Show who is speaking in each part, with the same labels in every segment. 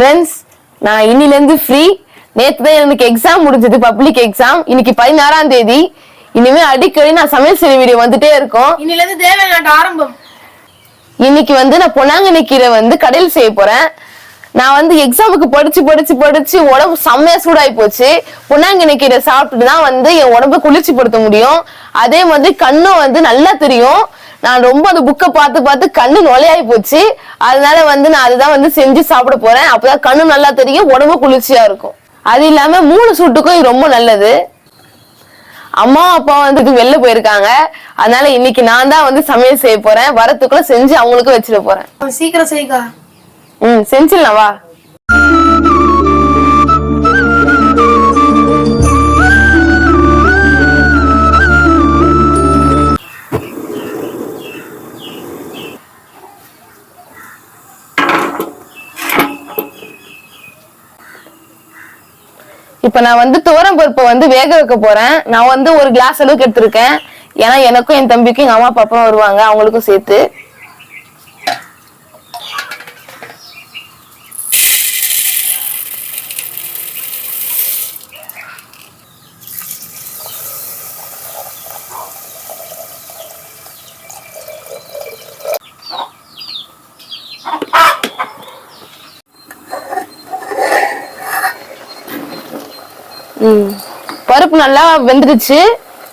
Speaker 1: Friends நான் இன்னிலேருந்து free நேத்து தான் எனக்கு எக்ஸாம் முடிஞ்சது பப்ளிக் எக்ஸாம் இன்னைக்கு பதினாறாம் தேதி. இனிமே அடிக்கடி நான் சமையல் செய்ய வீடியோ வந்துட்டே இருக்கும்.
Speaker 2: இன்னில இருந்து தேவையான ஆரம்பம்.
Speaker 1: இன்னைக்கு வந்து நான் பொன்னாங்கண்ணி கீரை வந்து கடையில் செய்ய போறேன். நான் வந்து எக்ஸாமுக்கு படிச்சு படிச்சு படிச்சு உடம்பு செம்மையா சூடாகி போச்சு. பொன்னாங்கண்ணி கீரை சாப்பிட்டுட்டு தான் வந்து என் உடம்பை குளிர்ச்சிப்படுத்த முடியும். அதே மாதிரி கண்ணும் வந்து நல்லா தெரியும். நான் ரொம்ப அந்த புக்கை பார்த்து பார்த்து கண்ணு நொலையாகி போச்சு. அதனால வந்து நான் அதுதான் வந்து செஞ்சு சாப்பிட போறேன். அப்பதான் கண்ணு நல்லா தெரியும் உடம்பு குளிர்ச்சியா இருக்கும். அது இல்லாம மூணு சூட்டுக்கும் இது ரொம்ப நல்லது. அம்மா அப்பா வந்து வெளில போயிருக்காங்க. அதனால இன்னைக்கு நான் தான் வந்து சமையல் செய்ய போறேன். வரத்துக்குள்ள செஞ்சு அவங்களுக்கு வச்சிட போறேன்.
Speaker 2: சீக்கிரம் செய்கா
Speaker 1: ம் செஞ்சிடலாம் வா. இப்ப நான் வந்து துவரம் பருப்பை வந்து வேக வைக்க போறேன். நான் வந்து ஒரு கிளாஸ் அளவுக்கு எடுத்திருக்கேன். ஏன்னா எனக்கும் என் தம்பிக்கும் எங்க அம்மா அப்பா வருவாங்க. அவங்களுக்கும் சேர்த்து. பருப்பு நல்லா வெந்துருச்சு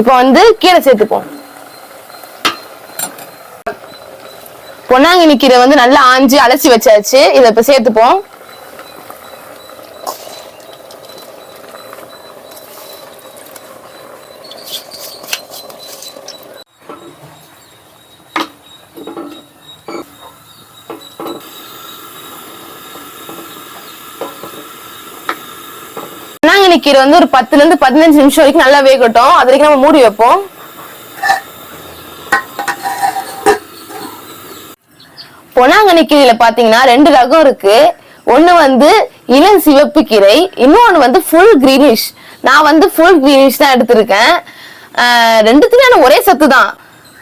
Speaker 1: இப்போ வந்து கீரை சேர்த்துப்போம். பொன்னாங்கண்ணி கீரை வந்து நல்லா ஆஞ்சு அலசி வச்சாச்சு. இதை இப்ப சேர்த்துப்போம். பொன்னாங்கண்ணி கீரை வந்து ஒரு பத்துல இருந்து பதினஞ்சு நிமிஷம் வரைக்கும் நல்லா வேகட்டும். அது வரைக்கும் நம்ம மூடி வைப்போம். பொனாங்கண்ணி கீரையில பாத்தீங்கன்னா ரெண்டு ரகம் இருக்கு. ஒண்ணு வந்து இளம் சிவப்பு கீரை இன்னொன்னு வந்து ஃபுல் கிரீனிஷ் நான் வந்து ஃபுல் கிரீனிஷ் தான் எடுத்திருக்கேன். ஆஹ் ஒரே சத்து தான்.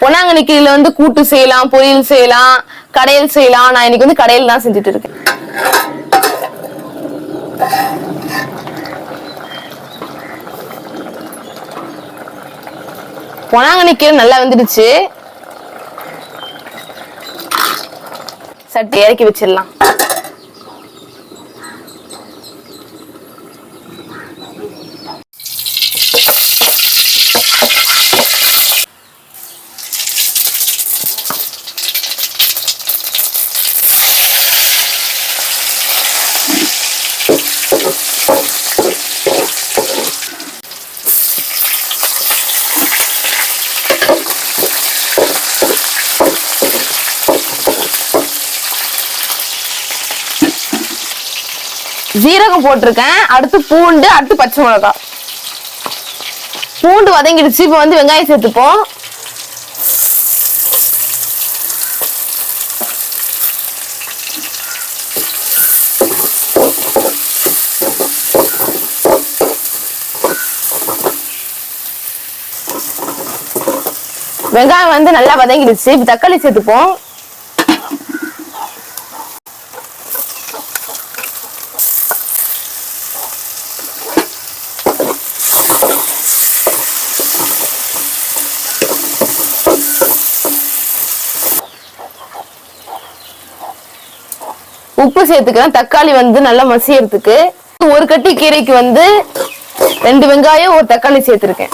Speaker 1: பொன்னாங்கண்ணி கீரையில வந்து கூட்டு செய்யலாம் பொரியல் செய்யலாம் கடையில் செய்யலாம். நான் இன்னைக்கு வந்து கடையில் தான் செஞ்சுட்டு இருக்கேன். பொன்னாங்கண்ணி கீரை நல்லா வந்துடுச்சு. சட்டி இறக்கி வச்சிடலாம். ஜீரகம் போட்டிருக்கேன். அடுத்து பூண்டு அடுத்து பச்சை மிளகாய். பூண்டு வதங்கிடுச்சு. இப்போ வந்து வெங்காயம் சேர்த்துப்போம். வெங்காயம் வந்து நல்லா வதங்கிடுச்சு. இப்போ தக்காளி சேர்த்துப்போம். உப்பு சேர்த்துக்கலாம் தக்காளி வந்து நல்லா மசியறதுக்கு. ஒரு கட்டி கீரைக்கு வந்து ரெண்டு வெங்காயம் ஒரு தக்காளி சேர்த்துருக்கேன்.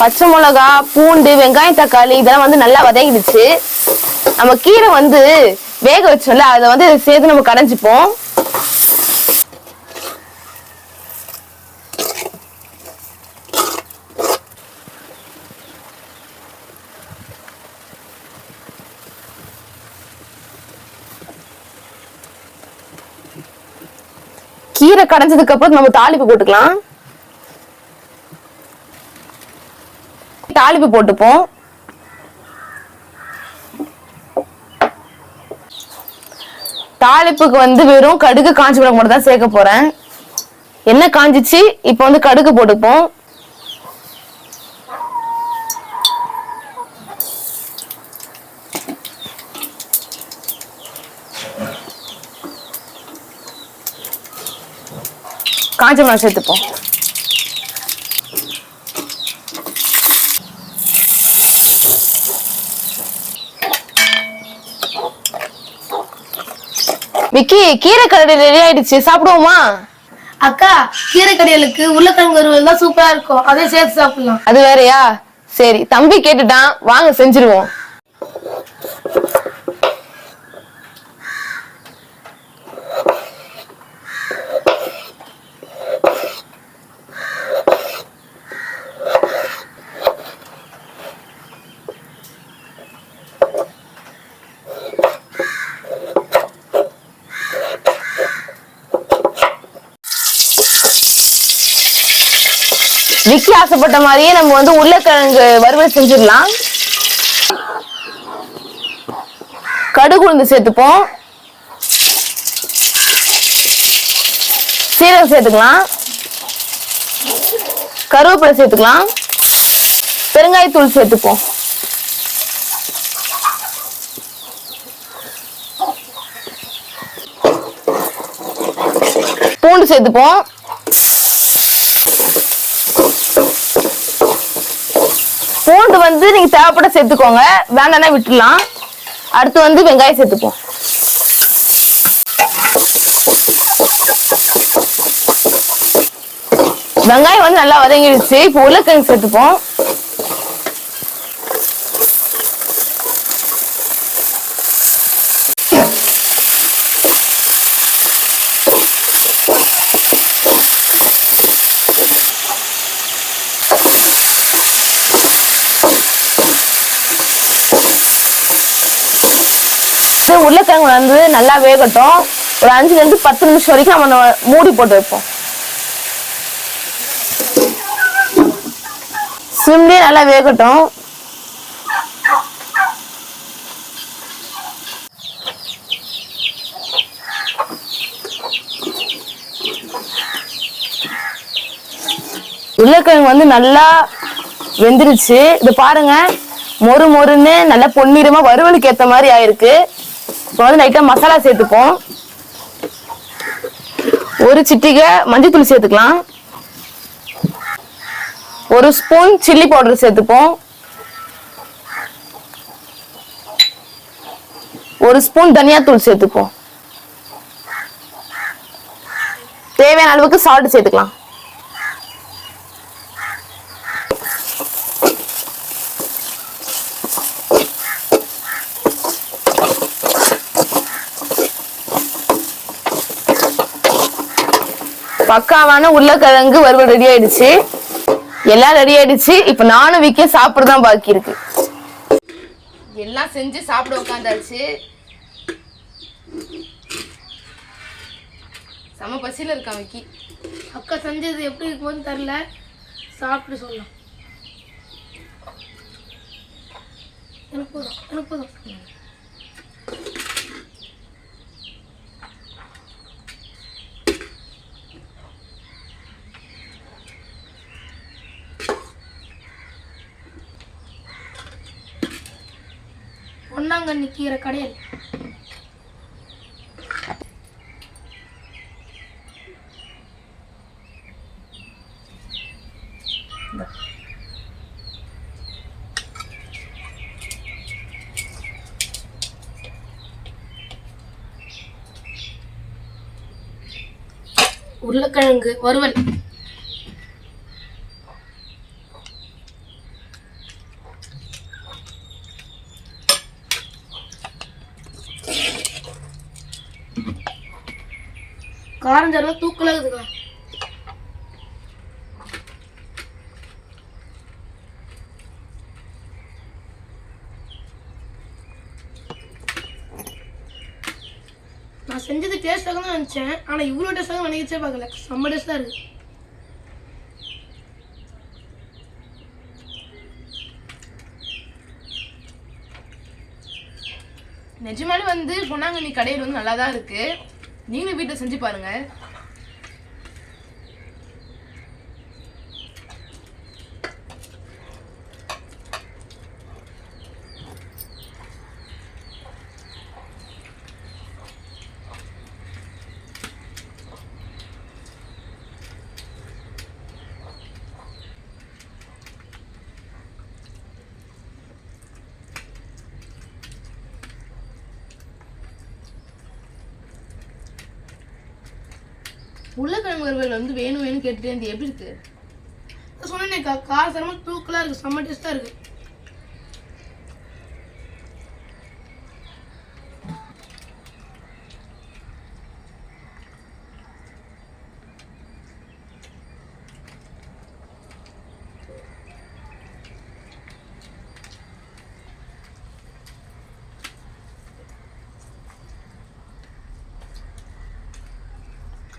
Speaker 1: பச்சை மிளகா பூண்டு வெங்காயம் தக்காளி இதெல்லாம் வந்து நல்லா வதங்கிடுச்சு. நம்ம கீரை வந்து வேக வச்சோம்ல அதை வந்து சேர்த்து நம்ம கடைஞ்சிப்போம் கீரை கடைஞ்சதுக்கு அப்புறம் நம்ம தாளிப்பு போட்டுக்கலாம். தாளிப்பு போட்டுப்போம். தாளிப்புக்கு வந்து வெறும் கடுகு காஞ்சி மிளகு மட்டும் தான் சேர்க்க போறேன். என்ன காஞ்சிச்சு? இப்போ வந்து கடுகு போட்டுப்போம். மிளகா சேர்த்துப்போம். விக்கி கீரை கரடி ரெடி ஆயிடுச்சு. சாப்பிடுவோமா?
Speaker 2: அக்கா கீரை கடைகளுக்கு உருளைக்கிழங்கு வறுவல் தான் சூப்பரா இருக்கும். அதே சேர்த்து சாப்பிடலாம்.
Speaker 1: அது வேறயா? சரி தம்பி கேட்டுட்டான். வாங்க செஞ்சிருவோம். விக்கி ஆசைப்பட்ட மாதிரியே நம்ம வந்து உருளைக்கிழங்கு வறுவல் செஞ்சிடலாம். கடுகு உளுந்து சேர்த்துப்போம். சீரகம் சேர்த்துக்கலாம். கருவேப்பிலை சேர்த்துக்கலாம். பெருங்காயத்தூள் சேர்த்துப்போம். பூண்டு சேர்த்துப்போம். பூண்டு வந்து நீங்க தேவைப்பட சேர்த்துக்கோங்க. வேண்டாம்னா விட்டுலாம் அடுத்து வந்து வெங்காயம் சேர்த்துப்போம். வெங்காயம் வந்து நல்லா வதங்கிடுச்சு. இப்போ உருளைக்கிழங்கு சேர்த்துப்போம். உருளைக்கிழங்கு வந்து நல்லா வேகட்டும். ஒரு அஞ்சுலேருந்து பத்து நிமிஷம் வரைக்கும் நம்ம மூடி போட்டு வைப்போம். சிம்லேயே நல்லா வேகட்டும். உருளைக்கிழங்கு வந்து நல்லா வெந்துருச்சு. இது பாருங்க மொறு மொறுன்னு நல்லா பொன்னிறமா வறுவலுக்கு ஏற்ற மாதிரி ஆயிருக்கு. இப்போ வந்து லைட்டாக மசாலா சேர்த்துப்போம். ஒரு சிட்டிகை மஞ்சத்தூள் சேர்த்துக்கலாம். ஒரு ஸ்பூன் சில்லி பவுடர் சேர்த்துப்போம். ஒரு ஸ்பூன் தனியாத்தூள் சேர்த்துப்போம். தேவையான அளவுக்கு சால்ட் சேர்த்துக்கலாம். பக்காவான உருளைக்கிழங்கு வறுவல் ரெடி ஆயிடுச்சு. எல்லாம் ரெடி ஆயிடுச்சு. இப்ப நானும் விக்க சாப்பிடதான் பாக்கி இருக்கு. எல்லாம் செஞ்சு சாப்பிட உட்காந்தாச்சு செம பசியில இருக்கான் விக்கி?
Speaker 2: அக்கா செஞ்சது எப்படி இருக்குமோன்னு தெரியல. சாப்பிட்டு சொல்லலாம் எனக்கு போதும். எனக்கு போதும். பொன்னாங்கண்ணி கீரை கடையல். உருளைக்கிழங்கு வறுவல். காரம் தரவ தூக்கலா இருக்குதுக்கா நான் செஞ்சது டேஸ்ட்டாக தான் நினச்சேன். ஆனால் இவ்வளோ டேஸ்ட்டாக நினைச்சே பார்க்கல. செம்ம டேஸ்டாக இருக்கு.
Speaker 1: நிஜமாலே வந்து பொன்னாங்கண்ணி கடையில் வந்து நல்லா தான் இருக்கு. நீங்களும் வீட்டில் செஞ்சு பாருங்கள் உருளைக்கிழங்கு வறுவல் வந்து வேணும் வேணும் கேட்டுட்டே இருந்து எப்படி இருக்கு?
Speaker 2: சொன்னேன்க்கா காரசாரமா தூக்கலாம் இருக்கு செம்ம டேஸ்டா இருக்கு.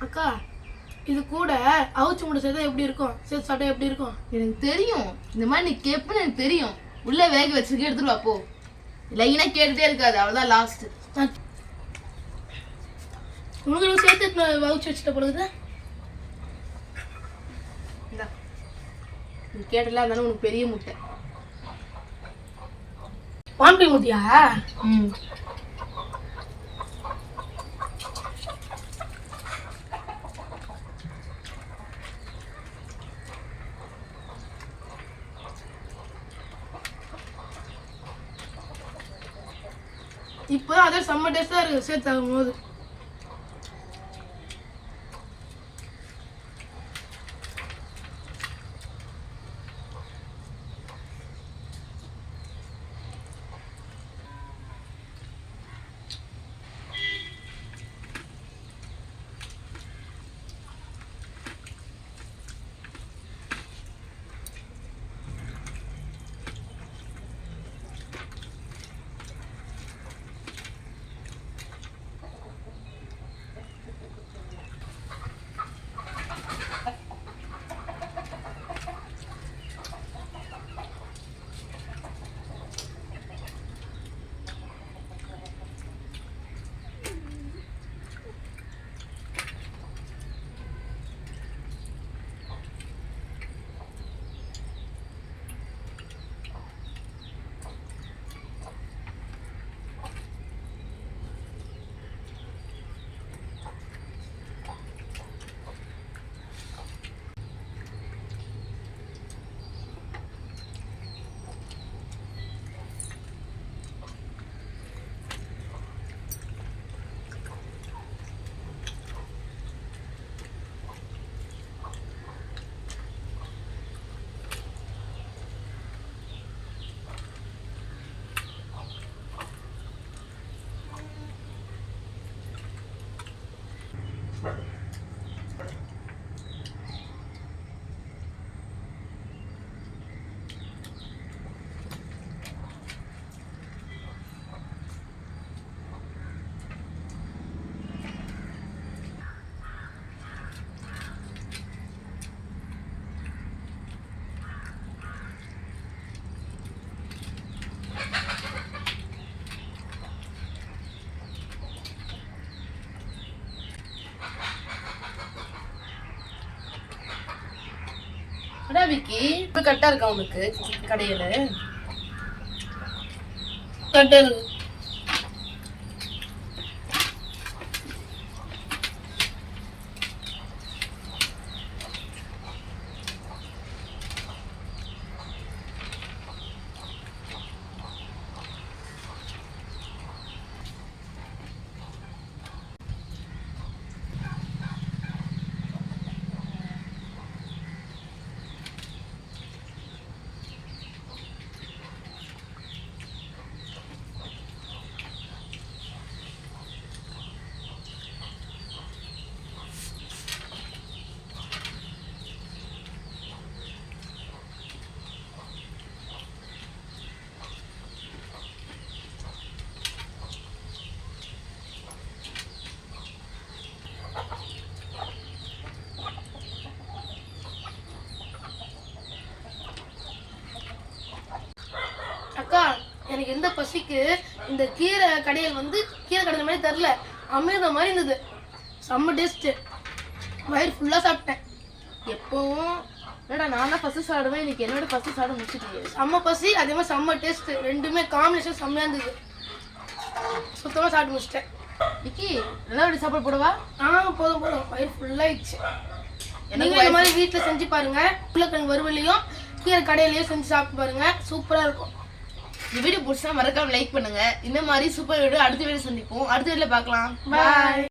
Speaker 2: அக்கா இது கூட அவுச்சு முட்டை சேர்த்தா எப்படி இருக்கும்? சேர்த்து சாப்பிட்டா எப்படி இருக்கும்?
Speaker 1: எனக்கு தெரியும். இந்த மாதிரி நீ கேட்புன்னு எனக்கு தெரியும். உள்ள வேக வச்சிருக்க எடுத்துட்டு வா போ. லைனா கேட்டுட்டே இருக்காது. அவ்வளவுதான் லாஸ்ட்
Speaker 2: உனக்கு சேர்த்து அவுச்சு வச்சுட்ட பொழுது
Speaker 1: இந்தா. நீ கேட்டல இருந்தாலும் உனக்கு பெரிய முட்டை.
Speaker 2: பாம்பி முட்டியா
Speaker 1: ம்.
Speaker 2: இப்போ அதே செம்ம டேஸ்டா இருக்கு சேர்த்து ஆகும் போது
Speaker 1: விக்கி இப்ப கரெக்டா இருக்கா உனக்கு? கடையில?
Speaker 2: கரெக்டா இருக்கு அக்கா எந்த பசிக்கு இந்த கீரை கடையில் வந்து கீரை கடையில் மாதிரி தெரில அமிர்தம் மாதிரி இருந்தது. செம்ம டேஸ்ட்டு வயிறு ஃபுல்லாக சாப்பிட்டேன்.
Speaker 1: எப்பவும் என்னடா நான் தான் ஃபர்ஸ்ட் சாப்பிடுவேன். இன்னைக்கு என்னோட ஃபர்ஸ்ட் சாப்பிட முடிச்சிட்டியே
Speaker 2: செம்ம பசி அதே மாதிரி செம்ம டேஸ்ட் ரெண்டுமே காம்பினேஷன் செம்மையாக இருந்தது. சுத்தமாக சாப்பிட்டு முடிச்சிட்டேன்.
Speaker 1: விக்கி நல்லா சாப்பாடு போடவா?
Speaker 2: ஆ போதும் போதும். வயிறு ஃபுல்லாகிடுச்சு
Speaker 1: எனக்கு
Speaker 2: நீங்கள் இந்த மாதிரி வீட்டில் செஞ்சு பாருங்க. உருளைக்கிழங்கு வறுவலையும் கீரை கடையிலையும் செஞ்சு சாப்பிட்டு பாருங்க. சூப்பராக இருக்கும்.
Speaker 1: இந்த வீடியோ பிடிச்சா மறக்காம லைக் பண்ணுங்க. இந்த மாதிரி சூப்பர் வீடியோ அடுத்த வீடியோ சந்திப்போம். அடுத்த வீடியோல பார்க்கலாம்.
Speaker 2: பாய்